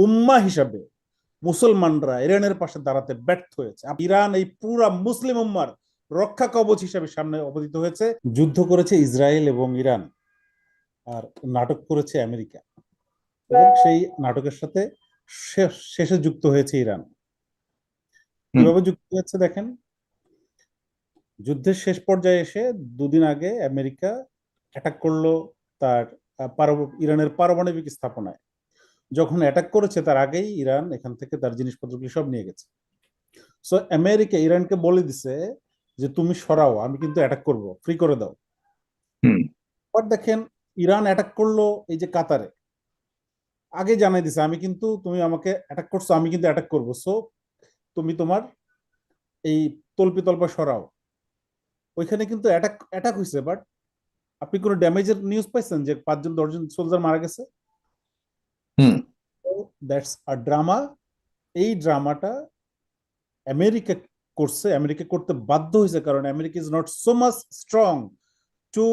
উম্মা হিসাবে মুসলমানরা ইরানের পাশে দাঁড়াতে ব্যর্থ হয়েছে। ইরান এই পুরা মুসলিম উম্মার রক্ষা কবচ হিসাবে সামনে অবতীত হয়েছে। যুদ্ধ করেছে ইসরায়েল এবং ইরান আর নাটক করেছে আমেরিকা। এবং সেই নাটকের সাথে শেষ- শেষে যুক্ত হয়েছে ইরান। কীভাবে যুক্ত হয়েছে দেখেন? যুদ্ধের শেষ পর্যায়ে এসে দুদিন আগে আমেরিকা অ্যাটাক করল তার ইরানের পারমাণবিক স্থাপনায়। যখন অ্যাটাক করেছে তার আগেই ইরান এখান থেকে তার জিনিসপত্রগুলি সব নিয়ে গেছে। সো আমেরিকা ইরানকে বলে দিছে যে তুমি সরাও আমি কিন্তু অ্যাটাক করব ফ্রি করে দাও। পর দেখেন ইরান অ্যাটাক করল এই যে কাতারে। আগে জানাই দিছে আমি কিন্তু তুমি আমাকে অ্যাটাক করছ আমি কিন্তু অ্যাটাক করব। সো তুমি তোমার এই তল্পি তল্পা সরাও। ওইখানে কিন্তু অ্যাটাক অ্যাটাক হয়েছে বাট আপনি কোনো ড্যামেজের নিউজ পাইছেন যে পাঁচজন দশজন সোলজার মারা গেছে। দ্যাটস আ ড্রামা এই ড্রামাটা আমেরিকা করছে আমেরিকা করতে বাধ্য হয়েছে কারণ America is not so much strong to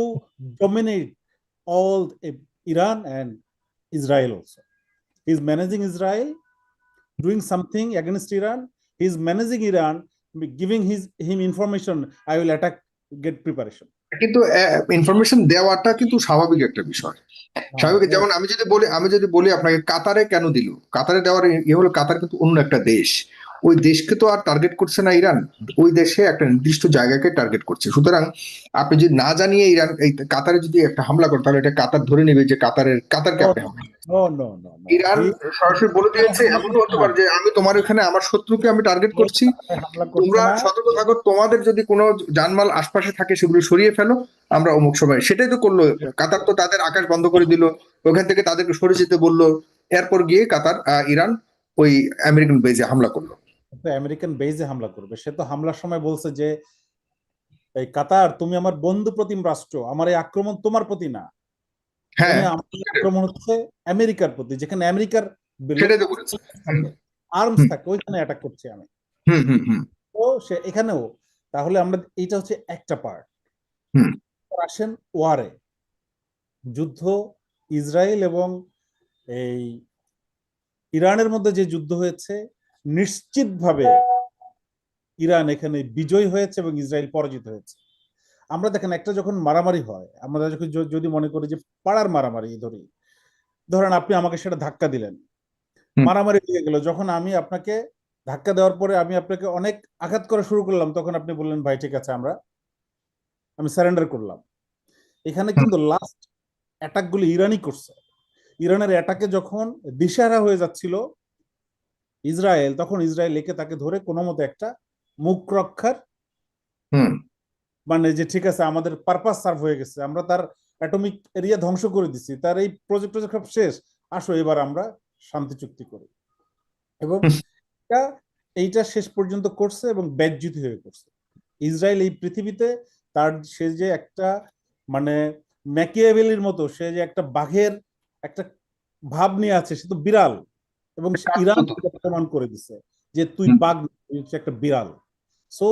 dominate all Iran and Israel also he is managing Israel doing something against Iran. He is managing Iran, giving his him information. I will attack. Get preparation. কিন্তু information দেওয়াটা কিন্তু স্বাভাবিক একটা বিষয়। স্বাভাবিক যেমন আমি যদি বলি আমি যদি বলি আপনাকে কাতারে কেন দিল? কাতারে দেওয়ার ইয়ে হলো কাতার কিন্তু অন্য একটা দেশ। ওই দেশকে তো আর টার্গেট করছে না ইরান। ওই দেশে একটা নির্দিষ্ট জায়গাকে টার্গেট করছে। সুতরাং আপনি যদি না জানিয়ে ইরান এই কাতারে যদি একটা হামলা করেন তাহলে এটা কাতার ধরে নেবে যে কাতারের কাতারকে আপনি. ইরান সরাসরি বলে দিয়েছে এমন হতে পারে যে আমি তোমার এখানে আমার শত্রুকে আমি টার্গেট করছি। তোমরা সতর্ক থাকো তোমাদের যদি কোনো জানমাল আশপাশে থাকে সেগুলো সরিয়ে ফেলো আমরা অমুক সময়। সেটাই তো করল কাতার তো তাদের আকাশ বন্ধ করে দিল ওখান থেকে তাদেরকে সরে যেতে বলল। এরপর গিয়ে কাতার আহ, ইরান ওই আমেরিকান বেজে হামলা করল। আমেরিকান বেজে হামলা করবে। সে তো হামলার সময় বলছে যে এই কাতার তুমি আমার বন্ধু প্রতিম রাষ্ট্র আমার এই আক্রমণ তোমার প্রতি না। হ্যাঁ। আক্রমণ হচ্ছে আমেরিকার প্রতি যেখানে আমেরিকার আর্মস থাকে ওইখানে অ্যাটাক করছি আমি। তো সে এখানেও তাহলে আমরা এইটা হচ্ছে একটা পার্ট। আসেন ওয়ারে যুদ্ধ ইসরায়েল এবং এই ইরানের মধ্যে যে যুদ্ধ হয়েছে নিশ্চিতভাবে ইরান এখানে বিজয় হয়েছে এবং ইসরায়েল পরাজিত হয়েছে। আমরা দেখেন একটা যখন মারামারি হয় আমরা যখন যদি মনে করি যে পাড়ার মারামারি ধরি ধরেন আপনি আমাকে সেটা ধাক্কা দিলেন। মারামারি লেগে গেল যখন আমি আপনাকে ধাক্কা দেওয়ার পরে আমি আপনাকে অনেক আঘাত করা শুরু করলাম তখন আপনি বললেন ভাই ঠিক আছে আমরা আমি সারেন্ডার করলাম। এখানে কিন্তু লাস্ট অ্যাটাকগুলো ইরানই করছে। ইরানের অ্যাটাকে যখন দিশারা হয়ে যাচ্ছিল ইসরায়েল তখন ইসরায়েল একে তাকে ধরে কোনো মতো একটা মুখ রক্ষার মানে যে ঠিক আছে আমাদের পারপাস সার্ভ হয়ে গেছে আমরা তার অ্যাটমিক এরিয়া ধ্বংস করে দিছি তার এই প্রজেক্ট প্রজেক্ট সব শেষ আসো এবার আমরা শান্তি চুক্তি করি। এবং। এটা এইটা শেষ পর্যন্ত করছে এবং ব্যাজ্যুত হয়ে করছে ইসরায়েল এই পৃথিবীতে তার সে যে একটা মানে ম্যাকিয়াভেলির মতো সে যে একটা বাঘের একটা ভাব নিয়ে আছে সে তো বিড়াল। এবং ইরান প্রমাণ করে দিছে যে তুই বাঘ হচ্ছে একটা বিড়াল। সো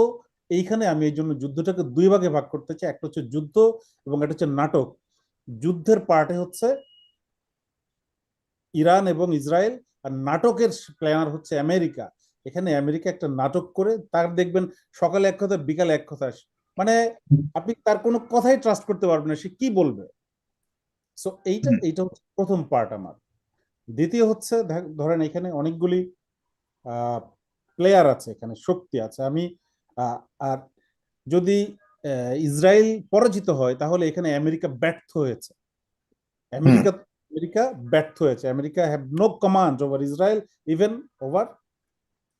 এইখানে আমি এই জন্য যুদ্ধটাকে দুই ভাগে ভাগ করতে চাই। একটা হচ্ছে যুদ্ধ এবং একটা হচ্ছে নাটক। যুদ্ধের পার্টে হচ্ছে ইরান এবং ইসরায়েল আর নাটকের প্ল্যানার হচ্ছে আমেরিকা। এখানে আমেরিকা একটা নাটক করে তার দেখবেন সকালে এক কথা বিকালে এক কথা মানে আপনি তার কোনো কথাই ট্রাস্ট করতে পারবেন না সে কি বলবে? সো এইটা। এইটা হচ্ছে প্রথম পার্ট আমার। দ্বিতীয় হচ্ছে ধরেন এখানে অনেকগুলি প্লেয়ার আছে এখানে শক্তি আছে। আমি আহ, আর যদি ইসরায়েল পরাজিত হয় তাহলে এখানে আমেরিকা ব্যর্থ হয়েছে। আমেরিকা আমেরিকা ব্যর্থ হয়েছে। America have no command over Israel even over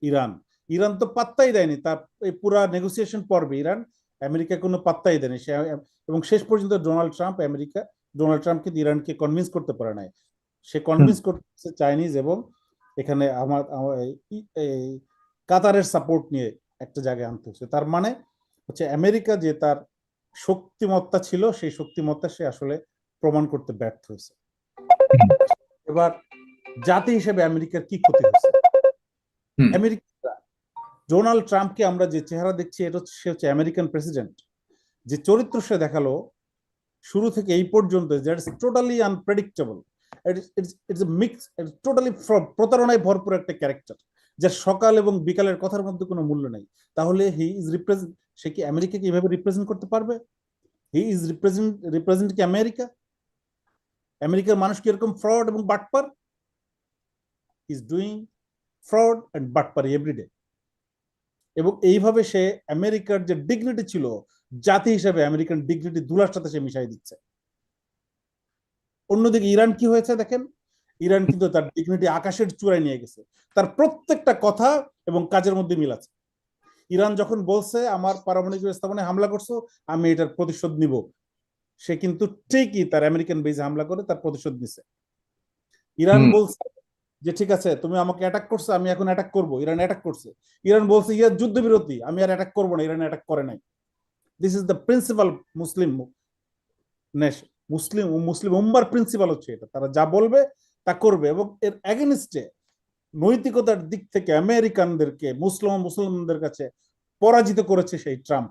Iran. Iran তো পাত্তাই দেয়নি তার এই পুরা নেগোসিয়েশন পর্বে ইরান আমেরিকা কোনো পাত্তাই দেয়নি। সে এবং শেষ পর্যন্ত Donald Trump America Donald Trump কিন্তু ইরানকে কনভিন্স করতে পারে নাই। সে কনভিন্স করতেছে চাইনিজ এবং এখানে আমার এই- কাতারের সাপোর্ট নিয়ে একটা জায়গায় আনতে হচ্ছে। তার মানে হচ্ছে আমেরিকা যে তার শক্তিমত্তা ছিল সেই শক্তিমত্তা সে আসলে প্রমাণ করতে ব্যর্থ হয়েছে। এবার জাতি হিসেবে আমেরিকার কি ক্ষতি হয়েছে। আমেরিকা ডোনাল্ড ট্রাম্পকে আমরা যে চেহারা দেখছি এটা হচ্ছে সে হচ্ছে আমেরিকান প্রেসিডেন্ট যে চরিত্র সে দেখাল শুরু থেকে এই পর্যন্ত that totally unpredictable it's mix totally প্রতারণায় ভরপুর একটা ক্যারেক্টার যার সকাল এবং বিকালের কথার মধ্যে কোনো মূল্য নেই। তাহলে হি ইজ রিপ্রেজেন্ট সে কি আমেরিকাকে এভাবে রিপ্রেজেন্ট করতে পারবে? হি ইজ রিপ্রেজেন্ট রিপ্রেজেন্ট কি আমেরিকা? আমেরিকার মানুষ কি এরকম ফ্রড এবং বাটপার? ইজ ডুইং ফ্রড অ্যান্ড বাটপারি এভরিডে এবং এইভাবে সে আমেরিকার যে ডিগনিটি ছিল, জাতি হিসেবে আমেরিকান ডিগনিটি দুলার সাথে সে মিশাই দিচ্ছে। অন্যদিকে ইরান কি হয়েছে দেখেন? ইরান কিন্তু তার ডিগনিটি আকাশের চূড়ায় নিয়ে গেছে। তার প্রত্যেকটা কথা এবং কাজের মধ্যে মিল আছে। ইরান যখন বলছে আমার পারমাণবিক স্থাপনে হামলা করছ আমি এটার প্রতিশোধ নিব। সে কিন্তু ঠিকই তার আমেরিকান বেজে হামলা করে তার প্রতিশোধ নিছে। ইরান বলছে যে ঠিক আছে তুমি আমাকে অ্যাটাক করছ আমি এখন অ্যাটাক করব। ইরান অ্যাটাক করছে। ইরান বলছে ইয়ার যুদ্ধবিরতি আমি আর অ্যাটাক করব না ইরান অ্যাটাক করে নাই। This is the principal Muslim nation Muslim Muslim উম্মার প্রিন্সিপাল হচ্ছে এটা। তারা যা বলবে তা করবে এবং এর অ্যাগেনিস্টে নৈতিকতার দিক থেকে আমেরিকানদেরকে মুসলিম মুসলিমদের কাছে পরাজিত করেছে সেই ট্রাম্প।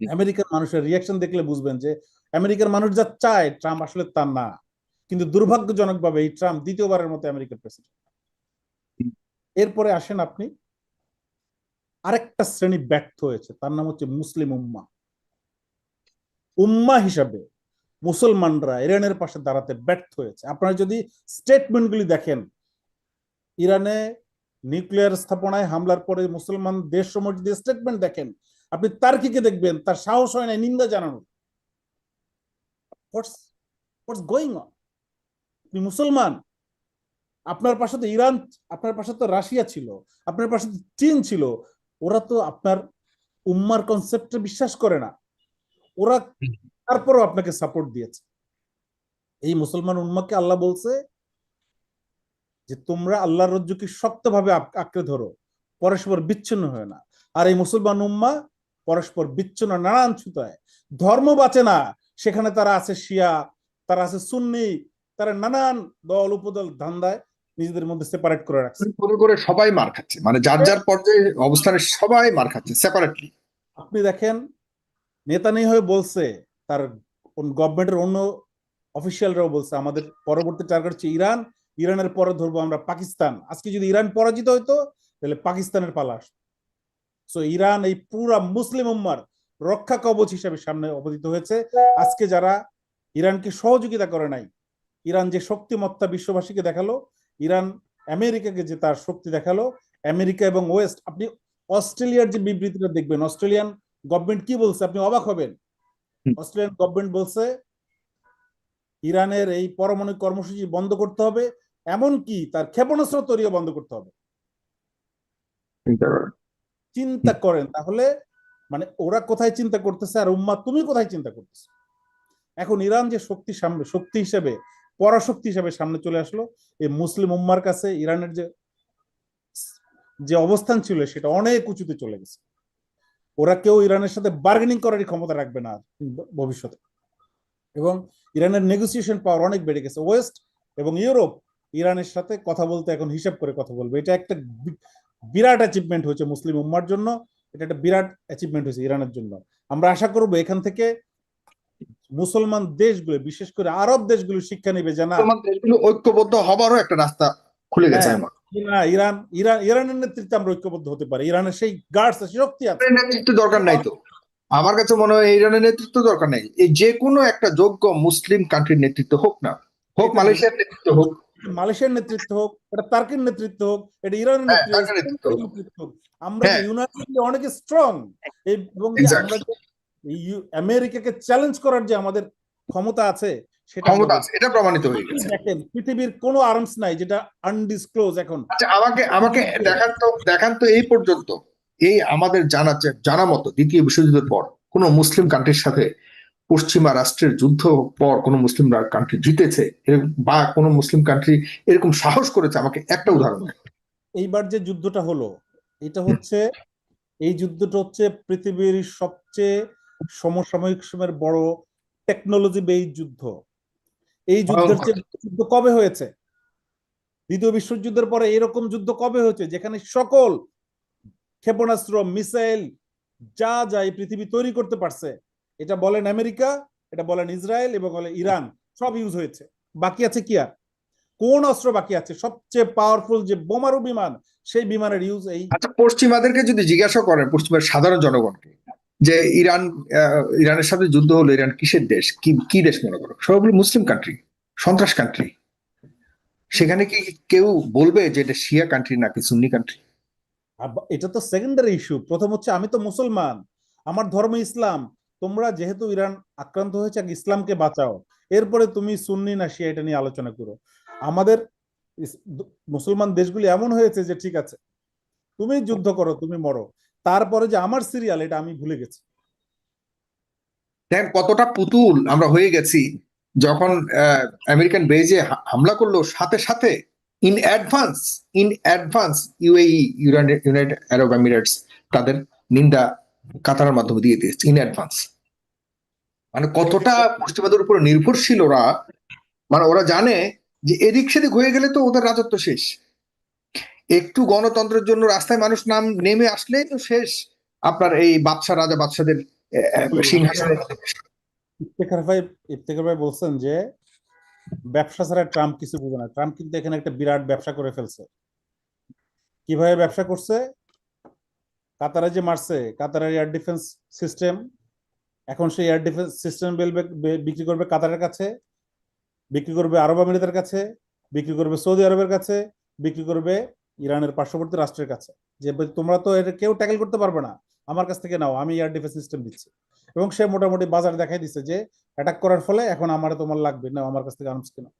আমেরিকার মানুষের রিয়াকশন দেখলে বুঝবেন যে আমেরিকার মানুষ যা চায় ট্রাম্প আসলে তা না। কিন্তু দুর্ভাগ্যজনকভাবে এই ট্রাম্প দ্বিতীয়বারের মতো আমেরিকার প্রেসিডেন্ট এরপরে আসেন আপনি আরেকটা শ্রেণি ব্যর্থ হয়েছে তার নাম হচ্ছে মুসলিম উম্মা। উম্মা হিসাবে মুসলমানরা ইরানের পাশে দাঁড়াতে ব্যর্থ হয়েছে। আপনারা যদি স্টেটমেন্টগুলি দেখেন, ইরানে নিউক্লিয়ার স্থাপনায় হামলার পরে মুসলমান দেশ সমূহ যদি স্টেটমেন্ট দেখেন, আপনি তার্কিকে দেখবেন, তার সাহস হয় না নিন্দা জানানোর গোয়িং অন আপনি মুসলমান, আপনার পাশে তো ইরান, আপনার পাশে তো রাশিয়া ছিল, আপনার পাশে তো চীন ছিল, ওরা তো আপনার উম্মার কনসেপ্টে বিশ্বাস করে না। ওরা তারপরও আপনাকে সাপোর্ট দিয়েছে। এই মুসলমান উম্মাকে আল্লাহ বলছে যে তোমরা আল্লাহর রজ্জুকে শক্তভাবে আঁক- আঁকড়ে ধরো পরস্পর বিচ্ছিন্ন হয় না। আর এই মুসলমান উম্মা পরস্পর বিচ্ছিন্ন নানান ছুতায়। ধর্ম বাঁচে না। সেখানে তারা আছে শিয়া তারা আছে সুন্নি তারা নানান দল উপদল ধান্দায় নিজেদের মধ্যে সেপারেট করে রাখছে। করে করে সবাই মার খাচ্ছে। মানে যার যার পর্যায়ে অবস্থানে সবাই মার খাচ্ছে সেপারেটলি আপনি দেখেন নেতানি হয়ে বলছে তার গভর্নমেন্টের অন্য অফিসিয়ালরাও বলছে, আমাদের পরবর্তী টার্গেট হচ্ছে ইরান, ইরানের পরে ধরবো আমরা পাকিস্তান। আজকে যদি ইরান পরাজিত হইতো, তাহলে পাকিস্তানের পালা সো ইরান এই পুরা মুসলিম উম্মার রক্ষা কবচ হিসেবে সামনে অবতীত হয়েছে। আজকে যারা ইরানকে সহযোগিতা করে নাই, ইরান যে শক্তিমত্তা বিশ্ববাসীকে দেখাল, ইরান আমেরিকাকে যে তার শক্তি দেখাল, আমেরিকা এবং ওয়েস্ট, আপনি অস্ট্রেলিয়ার যে বিবৃতিটা দেখবেন, অস্ট্রেলিয়ান গভর্নমেন্ট কি বলছে, আপনি অবাক হবেন। অস্ট্রেলিয়ান গভর্নমেন্ট বলছে ইরানের এই পারমাণবিক কর্মসূচি বন্ধ করতে হবে এমনকি তার ক্ষেপণাস্ত্র তৈরিও বন্ধ করতে হবে। চিন্তা করেন তাহলে মানে ওরা কোথায় চিন্তা করতেছে আর উম্মা তুমি কোথায় চিন্তা করতেছে? এখন ইরান যে শক্তি সামনে শক্তি হিসেবে পরাশক্তি হিসেবে সামনে চলে আসলো এই মুসলিম উম্মার কাছে ইরানের যে যে অবস্থান ছিল সেটা অনেক উঁচুতে চলে গেছে। ওরা কেউ ইরানের সাথে বার্গেনিং করারই ক্ষমতা রাখবে না ভবিষ্যতে। এবং ইরানের নেগোসিয়েশন পাওয়ার অনেক বেড়ে গেছে। ওয়েস্ট এবং ইউরোপ ইরানের সাথে কথা বলতে এখন হিসাব করে কথা বলবে। এটা একটা বিরাট অ্যাচিভমেন্ট হয়েছে মুসলিম উম্মার জন্য। এটা একটা বিরাট অ্যাচিভমেন্ট হয়েছে ইরানের জন্য। আমরা আশা করব এখান থেকে মুসলমান দেশগুলো, বিশেষ করে আরব দেশগুলো শিক্ষা নেবে যে না দেশগুলো ঐক্যবদ্ধ হবারও একটা রাস্তা খুলে গেছে হ্যাঁ। আমার। না ইরান ইরান ইরানের নেতৃত্বে আমরা ঐক্যবদ্ধ হতে পারি। ইরানের সেই গার্ডস শক্তি আছে। নেতৃত্ব দরকার নাই তো। আমার কাছে মনে হয় ইরানের নেতৃত্ব দরকার নাই। এই যে কোনো একটা যোগ্য মুসলিম কান্ট্রির নেতৃত্ব হোক না হোক মালয়েশিয়ার নেতৃত্ব হোক। মালয়েশিয়ার নেতৃত্ব হোক এটা তার্কির নেতৃত্ব হোক এটা ইরানের হ্যাঁ, নেতৃত্ব হোক। আমরা। ইউনাইটেড অনেক স্ট্রং এবং আমরা আমেরিকাকে চ্যালেঞ্জ করার যে আমাদের ক্ষমতা আছে সেটা ক্ষমতা আছে এটা প্রমাণিত হয়ে গেছে। দেখেন পৃথিবীর কোনো আর্মস নাই যেটা আনডিসক্লোজ এখন। আচ্ছা আমাকে আমাকে দেখান তো দেখান তো এই পর্যন্ত। এই আমাদের জানা জানা মতো দ্বিতীয় বিশ্বযুদ্ধের পর কোন মুসলিম কান্ট্রির সাথে পশ্চিমা রাষ্ট্রের যুদ্ধ পর কোন মুসলিম কান্ট্রি জিতেছে বা কোন মুসলিম কান্ট্রি এরকম সাহস করেছে আমাকে একটা উদাহরণ এইবার যে যুদ্ধটা হলো এটা হচ্ছে এই যুদ্ধটা হচ্ছে পৃথিবীর সবচেয়ে সমসাময়িক সময়ের বড় টেকনোলজি বেই যুদ্ধ। এই যুদ্ধের যুদ্ধ কবে হয়েছে? দ্বিতীয় বিশ্বযুদ্ধের পরে এরকম যুদ্ধ কবে হয়েছে যেখানে সকল ক্ষেপণাস্ত্র মিসাইল যা যা এই পৃথিবী তৈরি করতে পারছে এটা বলেন আমেরিকা এটা বলেন ইসরায়েল এবং বলে ইরান সব ইউজ হয়েছে। বাকি আছে কি আর? কোন অস্ত্র বাকি আছে? সবচেয়ে পাওয়ারফুল যে বোমারু বিমান সেই বিমানের ইউজ এই আচ্ছা পশ্চিমাদেরকে যদি জিজ্ঞাসা করেন পশ্চিমের সাধারণ জনগণকে যে ইরান ইরানের সাথে যুদ্ধ হলো, ইরান কিসের দেশ? কি কি দেশ মনে করো? সবগুলো মুসলিম কান্ট্রি সন্ত্রাস কান্ট্রি সেখানে কি কেউ বলবে যে এটা শিয়া কান্ট্রি নাকি সুন্নি কান্ট্রি এটা তো সেকেন্ডারি ইস্যু প্রথম হচ্ছে, আমি তো মুসলমান, আমার ধর্ম ইসলাম, তোমরা যেহেতু ইরান আক্রান্ত হয়েছে ইসলামকে বাঁচাও, এরপরে তুমি সুন্নি না শিয়া এটা নিয়ে আলোচনা করো। আমাদের মুসলমান দেশগুলি এমন হয়েছে যে ঠিক আছে, তুমি যুদ্ধ করো, তুমি মরো তারপরে যে আমার সিরিয়াল এটা আমি ভুলে গেছি। দেখেন কতটা পুতুল আমরা হয়ে গেছি যখন আমেরিকান বেজে হামলা করল, সাথে সাথে in advance in advance UAE United Arab Emirates তাদের নিন্দা কাতারের মাধ্যমে দিয়ে দিয়েছে ইন অ্যাডভান্স মানে কতটা পশ্চিমাদের উপর নির্ভরশীল ওরা মানে ওরা জানে যে এদিক সেদিক হয়ে গেলে তো ওদের রাজত্ব শেষ। একটু গণতন্ত্রের জন্য রাস্তায় মানুষ নাম, নেমে আসলেই তো শেষ। আপনার এই বাদশা রাজা বাদশাদের সিংহাসনে ইফতেখার ভাই ইফতেখার ভাই বলছেন যে, ব্যবসা ছাড়া ট্রাম্প কিছু বুঝে না। ট্রাম্প কিন্তু এখানে একটা বিরাট ব্যবসা করে ফেলছে। কীভাবে ব্যবসা করছে? কাতারে যে মারছে, কাতারের এয়ার ডিফেন্স সিস্টেম এখন সেই এয়ার ডিফেন্স সিস্টেম বিক্রি করবে কাতারের কাছে, বিক্রি করবে আরব আমিরাতের কাছে, বিক্রি করবে সৌদি আরবের কাছে, বিক্রি করবে ইরানের পার্শ্ববর্তী রাষ্ট্রের কাছে, যে তোমরা তো এটা কেউ ট্যাকেল করতে পারবে না। আমার কাছ থেকে নাও, আমি এয়ার ডিফেন্স সিস্টেম দিচ্ছি। এবং সে মোটামুটি বাজার দেখাই দিচ্ছে যে, অ্যাটাক করার ফলে এখন আমার তোমার লাগবে না আমার কাছ থেকে আর্মস কেনা।